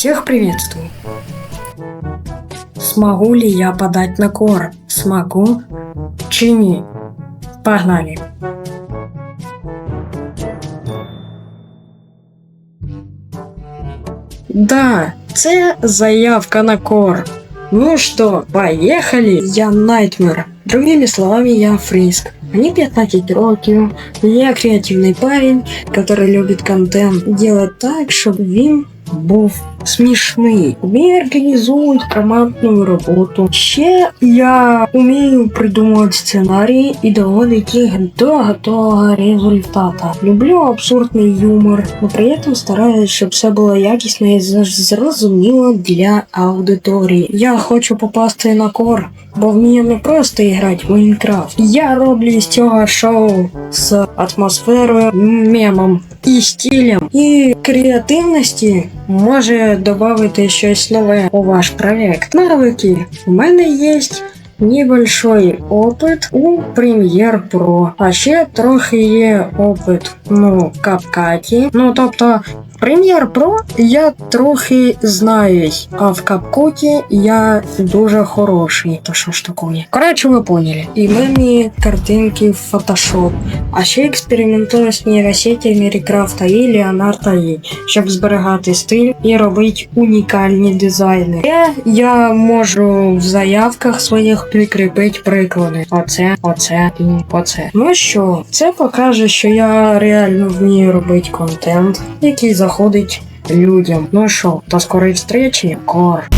Всех приветствую. Смогу ли я подать на кор? Смогу? Чини. Погнали. Да, це заявка на кор. Ну что, поехали? Я Найтмер. Другими словами, я Фриск. Мне 15 років. Я креативний парень, который любит контент. Делать так, щоб він був смішний. Вмію організують командну роботу. Ще я вмію придумувати сценарії і доводити їх до готового результата. Люблю абсурдний юмор, но при этом стараюсь, щоб все було якісно і зрозуміло для аудиторії. Я хочу попасти на кор, бо вмію не просто грати в Майнкрафт. Я роблю з цього шоу з атмосферою, мемом і стилем, і креативності може додати щось нове у ваш проект. Навики. У мене є небольшой опит у Premiere Pro. А ще трохи є опит ну, капкаті. Ну тобто. Premiere Pro я трохи знаю, а в CapCut я дуже хороший. То що ж таке? Коротше, ви поняли. І мемі картинки в Photoshop. А ще експериментую з нейросетями Рекрафта і Леонарда І, щоб зберігати стиль і робити унікальні дизайни. Ще я можу в заявках своїх прикріпити приклади. Оце, оце і оце. Ну що, це покаже, що я реально вмію робити контент, який заходить людям. Ну що, до скорої встречі, кор.